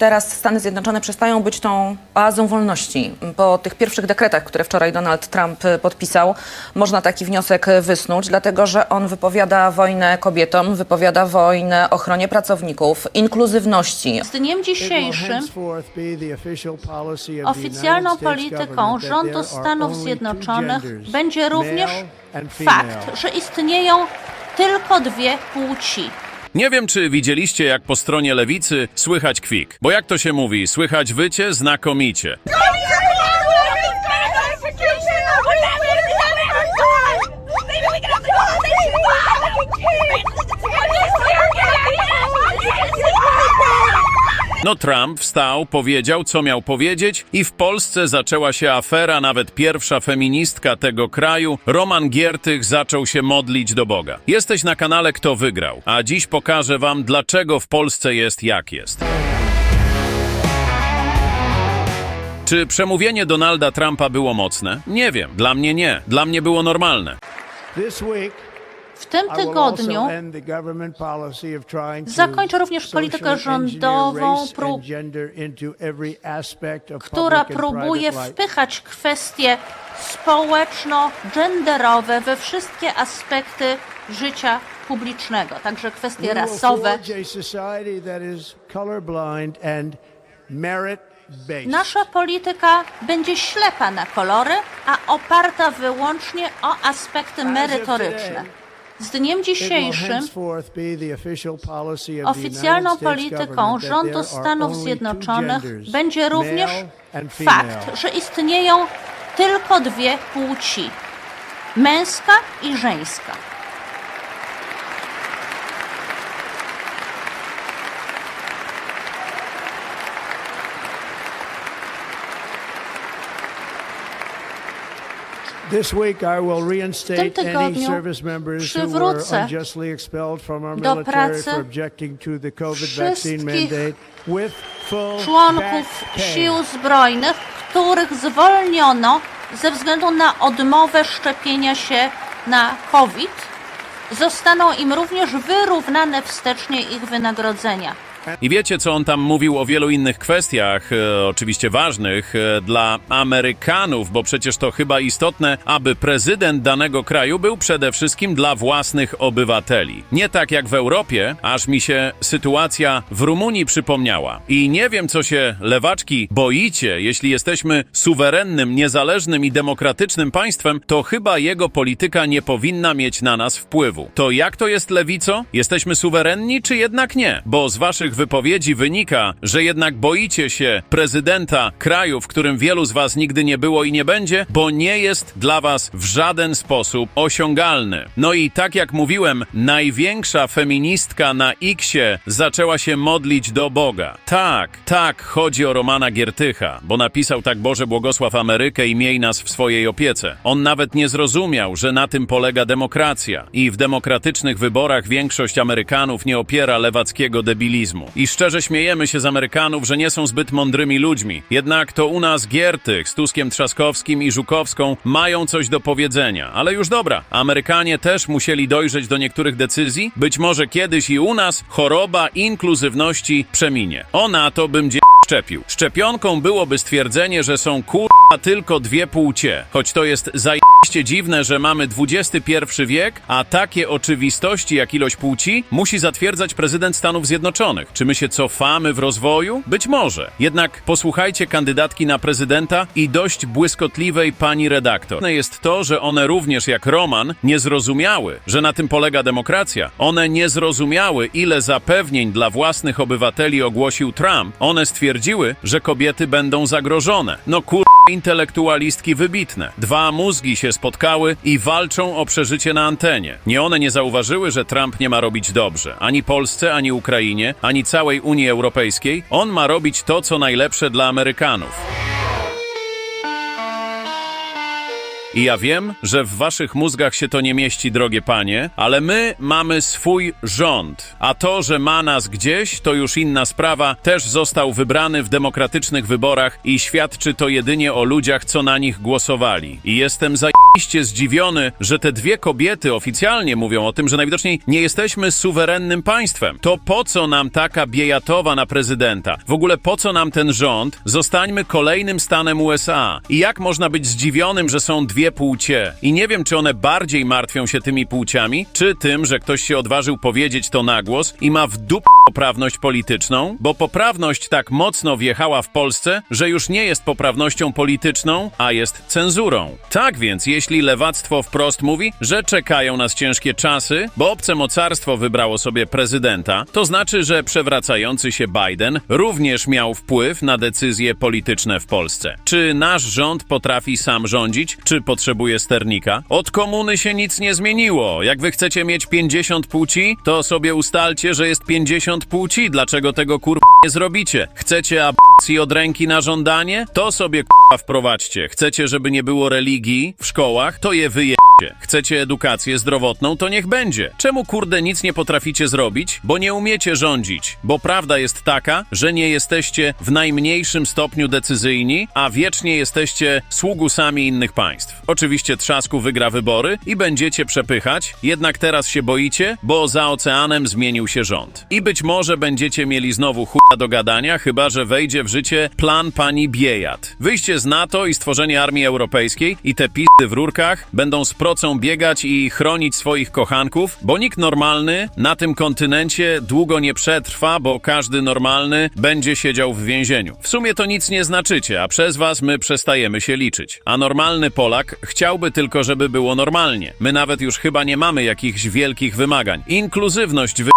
Teraz Stany Zjednoczone przestają być tą oazą wolności. Po tych pierwszych dekretach, które wczoraj Donald Trump y, podpisał, można taki wniosek y, wysnuć, dlatego że on wypowiada wojnę kobietom, wypowiada wojnę ochronie pracowników, inkluzywności. Z dniem dzisiejszym oficjalną polityką rządu Stanów Zjednoczonych będzie również fakt, że istnieją tylko dwie płci. Nie wiem, czy widzieliście, jak po stronie lewicy słychać kwik. Bo jak to się mówi, słychać wycie znakomicie. No Trump wstał, powiedział, co miał powiedzieć i w Polsce zaczęła się afera, nawet pierwsza feministka tego kraju, Roman Giertych, zaczął się modlić do Boga. Jesteś na kanale Kto Wygrał, a dziś pokażę wam, dlaczego w Polsce jest jak jest. Czy przemówienie Donalda Trumpa było mocne? Nie wiem, dla mnie nie. Dla mnie było normalne. W tym tygodniu zakończę również politykę rządową, prób- która próbuje wpychać kwestie społeczno-genderowe we wszystkie aspekty życia publicznego, także kwestie rasowe. Nasza polityka będzie ślepa na kolory, a oparta wyłącznie o aspekty merytoryczne. Z dniem dzisiejszym oficjalną polityką rządu Stanów Zjednoczonych będzie również fakt, że istnieją tylko dwie płci męska i żeńska. This week I will reinstate any tygodniu service members who were przywrócę unjustly expelled from our do military pracy for objecting to the COVID vaccine wszystkich mandate with full członków sił zbrojnych, których zwolniono ze względu na odmowę szczepienia się na COVID. Zostaną im również wyrównane wstecznie ich wynagrodzenia. I wiecie, co on tam mówił o wielu innych kwestiach, e, oczywiście ważnych e, dla Amerykanów, bo przecież to chyba istotne, aby prezydent danego kraju był przede wszystkim dla własnych obywateli. Nie tak jak w Europie, aż mi się sytuacja w Rumunii przypomniała. I nie wiem, co się lewaczki boicie, jeśli jesteśmy suwerennym, niezależnym i demokratycznym państwem, to chyba jego polityka nie powinna mieć na nas wpływu. To jak to jest lewico? Jesteśmy suwerenni, czy jednak nie? Bo z waszych wypowiedzi wynika, że jednak boicie się prezydenta kraju, w którym wielu z was nigdy nie było i nie będzie, bo nie jest dla was w żaden sposób osiągalny. No i tak jak mówiłem, największa feministka na X-ie zaczęła się modlić do Boga. Tak, tak, chodzi o Romana Giertycha, bo napisał tak Boże błogosław Amerykę i miej nas w swojej opiece. On nawet nie zrozumiał, że na tym polega demokracja i w demokratycznych wyborach większość Amerykanów nie opiera lewackiego debilizmu. I szczerze śmiejemy się z Amerykanów, że nie są zbyt mądrymi ludźmi. Jednak to u nas Giertych z Tuskiem Trzaskowskim i Żukowską mają coś do powiedzenia. Ale już dobra, Amerykanie też musieli dojrzeć do niektórych decyzji. Być może kiedyś i u nas choroba inkluzywności przeminie. Ona to bym dzie... szczepił. Szczepionką byłoby stwierdzenie, że są kurwa tylko dwie płcie. Choć to jest zajebiście dziwne, że mamy XXI wiek, a takie oczywistości jak ilość płci musi zatwierdzać prezydent Stanów Zjednoczonych. Czy my się cofamy w rozwoju? Być może. Jednak posłuchajcie kandydatki na prezydenta i dość błyskotliwej pani redaktor. Jest to, że one również jak Roman nie zrozumiały, że na tym polega demokracja. One nie zrozumiały, ile zapewnień dla własnych obywateli ogłosił Trump. One stwierdziły, że kobiety będą zagrożone. No kur... intelektualistki wybitne. Dwa mózgi się spotkały i walczą o przeżycie na antenie. Nie one nie zauważyły, że Trump nie ma robić dobrze. Ani Polsce, ani Ukrainie, ani całej Unii Europejskiej. On ma robić to, co najlepsze dla Amerykanów. I ja wiem, że w waszych mózgach się to nie mieści, drogie panie, ale my mamy swój rząd. A to, że ma nas gdzieś, to już inna sprawa. Też został wybrany w demokratycznych wyborach i świadczy to jedynie o ludziach, co na nich głosowali. I jestem za zdziwiony, że te dwie kobiety oficjalnie mówią o tym, że najwidoczniej nie jesteśmy suwerennym państwem. To po co nam taka biejatowa na prezydenta? W ogóle po co nam ten rząd? Zostańmy kolejnym stanem USA. I jak można być zdziwionym, że są dwie płcie? I nie wiem, czy one bardziej martwią się tymi płciami, czy tym, że ktoś się odważył powiedzieć to na głos i ma w dup poprawność polityczną, bo poprawność tak mocno wjechała w Polsce, że już nie jest poprawnością polityczną, a jest cenzurą. Tak więc, jeśli lewactwo wprost mówi, że czekają nas ciężkie czasy, bo obce mocarstwo wybrało sobie prezydenta, to znaczy, że przewracający się Biden również miał wpływ na decyzje polityczne w Polsce. Czy nasz rząd potrafi sam rządzić, czy potrzebuje sternika? Od komuny się nic nie zmieniło. Jak wy chcecie mieć 50 płci, to sobie ustalcie, że jest 50 płci. Dlaczego tego kur... nie zrobicie? Chcecie aborcji od ręki na żądanie? To sobie k***a wprowadźcie. Chcecie, żeby nie było religii w szkołach? To je wyje... Chcecie edukację zdrowotną? To niech będzie. Czemu kurde nic nie potraficie zrobić? Bo nie umiecie rządzić. Bo prawda jest taka, że nie jesteście w najmniejszym stopniu decyzyjni, a wiecznie jesteście sługusami innych państw. Oczywiście Trzasku wygra wybory i będziecie przepychać, jednak teraz się boicie, bo za oceanem zmienił się rząd. I być może będziecie mieli znowu chuja do gadania, chyba że wejdzie w życie plan pani Biejat. Wyjście z NATO i stworzenie armii europejskiej i te pizdy w rurkach będą z procą biegać i chronić swoich kochanków, bo nikt normalny na tym kontynencie długo nie przetrwa, bo każdy normalny będzie siedział w więzieniu. W sumie to nic nie znaczycie, a przez was my przestajemy się liczyć. A normalny Polak chciałby tylko, żeby było normalnie. My nawet już chyba nie mamy jakichś wielkich wymagań. Inkluzywność wy...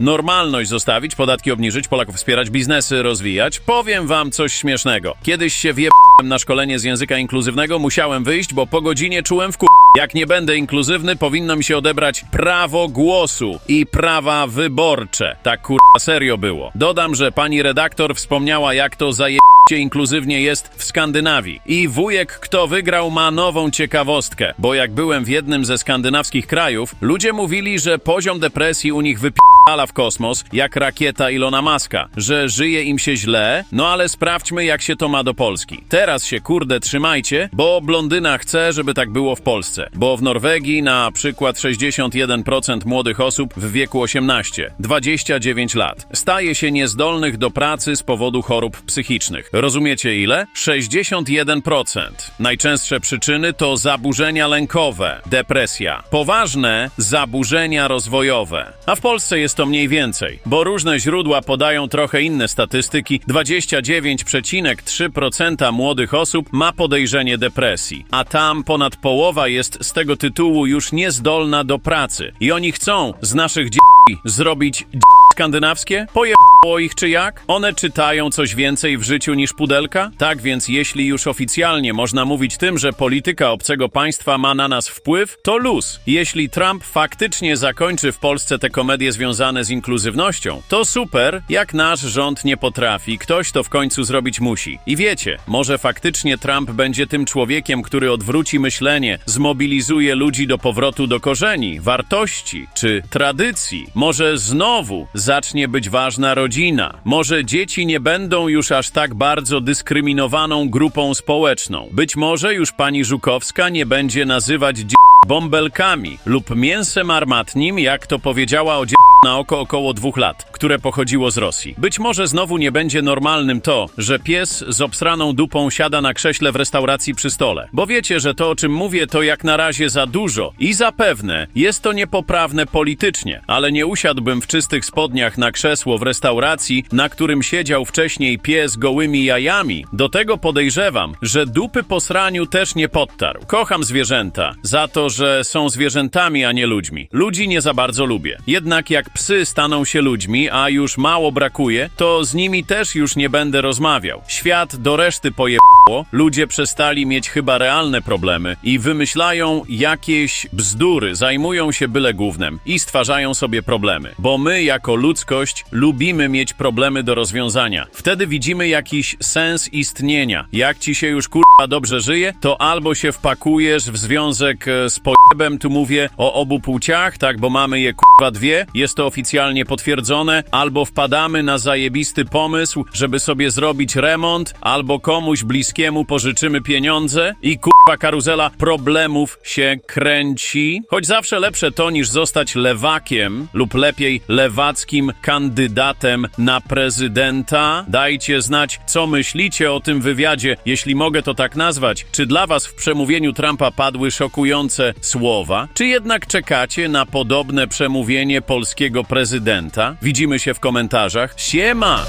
Normalność zostawić, podatki obniżyć, Polaków wspierać, biznesy rozwijać. Powiem wam coś śmiesznego. Kiedyś się wjebałem na szkolenie z języka inkluzywnego, musiałem wyjść, bo po godzinie czułem w Jak nie będę inkluzywny, powinno mi się odebrać prawo głosu i prawa wyborcze. Tak kurwa serio było. Dodam, że pani redaktor wspomniała, jak to zaje inkluzywnie jest w Skandynawii. I wujek, kto wygrał, ma nową ciekawostkę, bo jak byłem w jednym ze skandynawskich krajów, ludzie mówili, że poziom depresji u nich wypierdala w kosmos, jak rakieta Ilona Maska, że żyje im się źle, no ale sprawdźmy, jak się to ma do Polski. Teraz się kurde trzymajcie, bo blondyna chce, żeby tak było w Polsce, bo w Norwegii na przykład 61% młodych osób w wieku 18-29 lat staje się niezdolnych do pracy z powodu chorób psychicznych. Rozumiecie ile? 61%. Najczęstsze przyczyny to zaburzenia lękowe, depresja, poważne zaburzenia rozwojowe. A w Polsce jest to mniej więcej, bo różne źródła podają trochę inne statystyki. 29,3% młodych osób ma podejrzenie depresji, a tam ponad połowa jest z tego tytułu już niezdolna do pracy. I oni chcą z naszych dzieci zrobić d- skandynawskie? Pojebało ich czy jak? One czytają coś więcej w życiu niż pudelka? Tak więc jeśli już oficjalnie można mówić tym, że polityka obcego państwa ma na nas wpływ, to luz. Jeśli Trump faktycznie zakończy w Polsce te komedie związane z inkluzywnością, to super, jak nasz rząd nie potrafi, ktoś to w końcu zrobić musi. I wiecie, może faktycznie Trump będzie tym człowiekiem, który odwróci myślenie, zmobilizuje ludzi do powrotu do korzeni, wartości czy tradycji. Może znowu zacznie być ważna rodzina. Może dzieci nie będą już aż tak bardzo dyskryminowaną grupą społeczną. Być może już pani Żukowska nie będzie nazywać dzie- bąbelkami lub mięsem armatnim, jak to powiedziała o na oko około dwóch lat, które pochodziło z Rosji. Być może znowu nie będzie normalnym to, że pies z obsraną dupą siada na krześle w restauracji przy stole. Bo wiecie, że to o czym mówię to jak na razie za dużo i zapewne jest to niepoprawne politycznie, ale nie usiadłbym w czystych spodniach na krzesło w restauracji, na którym siedział wcześniej pies gołymi jajami. Do tego podejrzewam, że dupy po sraniu też nie podtarł. Kocham zwierzęta za to, że są zwierzętami, a nie ludźmi. Ludzi nie za bardzo lubię. Jednak jak psy staną się ludźmi, a już mało brakuje, to z nimi też już nie będę rozmawiał. Świat do reszty pojebało, ludzie przestali mieć chyba realne problemy i wymyślają jakieś bzdury, zajmują się byle gównem i stwarzają sobie problemy. Bo my jako ludzkość lubimy mieć problemy do rozwiązania. Wtedy widzimy jakiś sens istnienia. Jak ci się już kurwa dobrze żyje, to albo się wpakujesz w związek e, z pojebem, tu mówię o obu płciach, tak, bo mamy je kurwa dwie, jest to oficjalnie potwierdzone, albo wpadamy na zajebisty pomysł, żeby sobie zrobić remont, albo komuś bliskiemu Kaczyńskiemu pożyczymy pieniądze i kurwa karuzela problemów się kręci. Choć zawsze lepsze to niż zostać lewakiem lub lepiej lewackim kandydatem na prezydenta. Dajcie znać, co myślicie o tym wywiadzie, jeśli mogę to tak nazwać. Czy dla was w przemówieniu Trumpa padły szokujące słowa, czy jednak czekacie na podobne przemówienie polskiego prezydenta? Widzimy się w komentarzach. Siema!